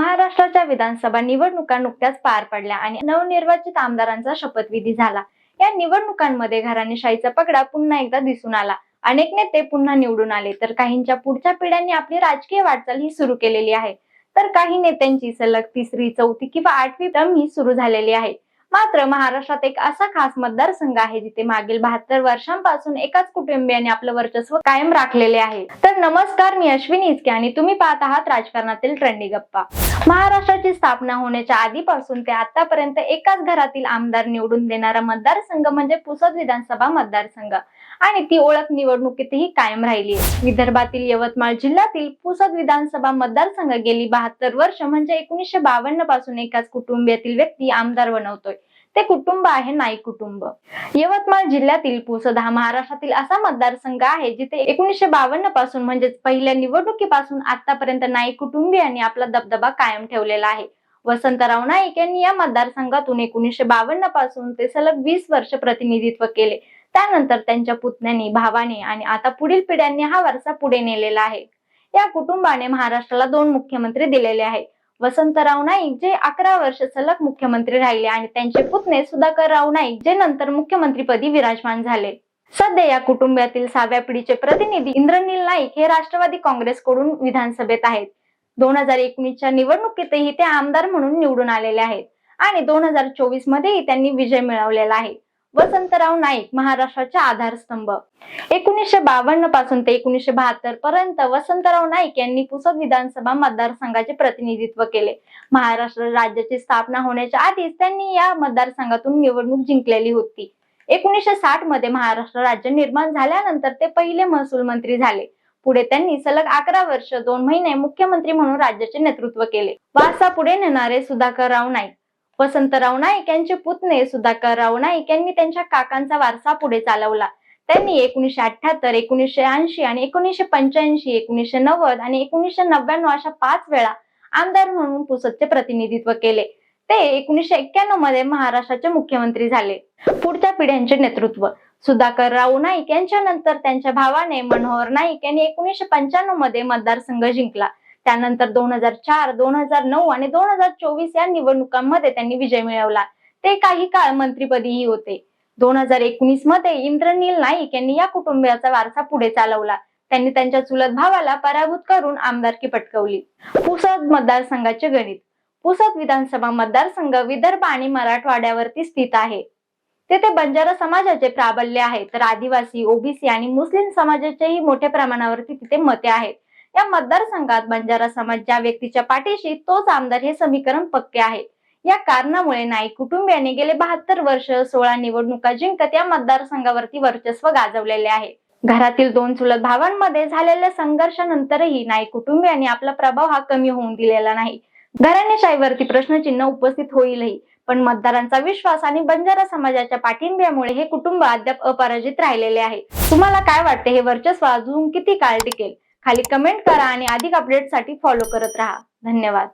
महाराष्ट्राच्या विधानसभा निवडणुका नुकत्याच पार पडल्या आणि नवनिर्वाचित आमदारांचा शपथविधी झाला. या निवडणुकांमध्ये घराणेशाहीचा पगडा पुन्हा एकदा दिसून आला. अनेक नेते पुन्हा निवडून आले तर काहींच्या पुढच्या पिढ्यांनी आपली राजकीय वाटचाल ही सुरू केलेली आहे. तर काही नेत्यांची सलग तिसरी चौथी किंवा आठवी टर्म ही सुरू झालेली आहे. मात्र महाराष्ट्रात एक असा खास मतदारसंघ आहे जिथे मागील बहात्तर वर्षांपासून एकाच कुटुंबियाने आपलं वर्चस्व कायम राखलेले आहे. तर नमस्कार मी अश्विनी इचके आणि तुम्ही पाहत आहात राजकारणातील ट्रेंडी गप्पा. महाराष्ट्राची स्थापना होण्याच्या आधीपासून ते आतापर्यंत एकाच घरातील आमदार निवडून देणारा मतदारसंघ म्हणजे पुसद विधानसभा मतदारसंघ. आणि ती ओळख निवडणुकीतही कायम राहिली. आहे विदर्भातील यवतमाळ जिल्ह्यातील पुसद विधानसभा मतदारसंघ गेली बहात्तर वर्ष म्हणजे एकोणीसशे बावन्नपासून एकाच कुटुंबियातील व्यक्ती आमदार बनवतोय. ते कुटुंब आहे नाईक कुटुंब. यवतमाळ जिल्ह्यातील पुसद हा महाराष्ट्रातील असा मतदारसंघ आहे जिथे एकोणीसशे बावन्नपासून म्हणजेच पहिल्या निवडणुकीपासून आतापर्यंत नाईक कुटुंबियांनी आपला दबदबा कायम ठेवलेला आहे. वसंतराव नाईक यांनी या मतदारसंघातून एकोणीसशे बावन्नपासून ते सलग वीस वर्ष प्रतिनिधित्व केले. त्यानंतर त्यांच्या पुतण्यांनी भावाने आणि आता पुढील पिढ्यांनी हा वारसा पुढे नेलेला आहे. या कुटुंबाने महाराष्ट्राला दोन मुख्यमंत्री दिलेले आहेत. वसंतराव नाईक जे अकरा वर्ष सलग मुख्यमंत्री राहिले आणि त्यांचे पुतणे सुधाकरराव नाईक जे नंतर मुख्यमंत्रीपदी विराजमान झाले. सध्या या कुटुंबातील सहाव्या पिढीचे प्रतिनिधी इंद्रनील नाईक हे राष्ट्रवादी काँग्रेसकडून विधानसभेत आहेत. दोन हजार एकोणीसच्या निवडणुकीतही ते आमदार म्हणून निवडून आलेले आहेत आणि दोन हजार चोवीस मध्येही त्यांनी विजय मिळवलेला आहे. वसंतराव नाईक महाराष्ट्राचे आधारस्तंभ. एकोणीसशे बावन्नपासून ते एकोणीसशे बहात्तर पर्यंत वसंतराव नाईक यांनी पुसद विधानसभा मतदारसंघाचे प्रतिनिधित्व केले. महाराष्ट्र राज्याची स्थापना होण्याच्या आधीच त्यांनी या मतदारसंघातून निवडणूक जिंकलेली होती. एकोणीसशे साठमध्ये महाराष्ट्र राज्य निर्माण झाल्यानंतर ते पहिले महसूल मंत्री झाले. पुढे त्यांनी सलग अकरा वर्ष दोन महिने मुख्यमंत्री म्हणून राज्याचे नेतृत्व केले. वारसा पुढे नेणारे सुधाकरराव नाईक. वसंतराव नाईक यांचे पुतणे सुधाकरराव नाईक यांनी त्यांच्या काकांचा वारसा पुढे चालवला. त्यांनी एकोणीसशे अठ्याहत्तर एकोणीसशे ऐंशी आणि एकोणीसशे पंच्याऐंशी एकोणीसशे नव्वद आणि एकोणीसशे नव्याण्णव अशा पाच वेळा आमदार म्हणून पुसदचे प्रतिनिधित्व केले. ते एकोणीसशे एक्क्याण्णवमध्ये महाराष्ट्राचे मुख्यमंत्री झाले. पुढच्या पिढ्यांचे नेतृत्व. सुधाकर राव नाईक यांच्या नंतर त्यांच्या भावाने मनोहर नाईक यांनी एकोणीसशे पंच्याण्णवमध्ये मतदारसंघ जिंकला. त्यानंतर दोन हजार चार दोन हजार नऊ आणि दोन हजार चोवीस या निवडणुकांमध्ये त्यांनी विजय मिळवला. ते काही काळ मंत्रीपदीही होते. दोन हजार एकोणीसमध्ये इंद्रनील नाईक यांनी या कुटुंबियाचा वारसा पुढे चालवला. त्यांनी त्यांच्या चुलत भावाला पराभूत करून आमदारकी पटकवली. पुसद मतदारसंघाचे गणित. पुसद विधानसभा मतदारसंघ विदर्भ आणि मराठवाड्यावरती स्थित आहे. तेथे बंजारा समाजाचे प्राबल्य आहे तर आदिवासी ओबीसी आणि मुस्लिम समाजाचेही मोठ्या प्रमाणावरती तिथे मते आहेत. या मतदारसंघात बंजारा समाज ज्या व्यक्तीच्या पाठीशी तोच आमदार हे समीकरण पक्के आहे. या कारणामुळे नाईक कुटुंबियाने गेले बहात्तर वर्ष सोळा निवडणुका जिंकत या मतदारसंघावरती वर्चस्व गाजवलेले आहे. घरातील दोन चुलत भावांमध्ये झालेल्या संघर्षानंतरही नाईक कुटुंबियांनी आपला प्रभाव हा कमी होऊन दिलेला नाही. घराण्याशाहीवरती प्रश्नचिन्ह उपस्थित होईलही पण मतदारांचा विश्वास आणि बंजारा समाजाच्या पाठिंब्यामुळे हे कुटुंब अद्याप अपराजित राहिलेले आहे. तुम्हाला काय वाटते? हे वर्चस्व अजून किती काळ टिकेल? खाली कमेंट करा आणि अधिक अपडेटसाठी फॉलो करत राहा. धन्यवाद.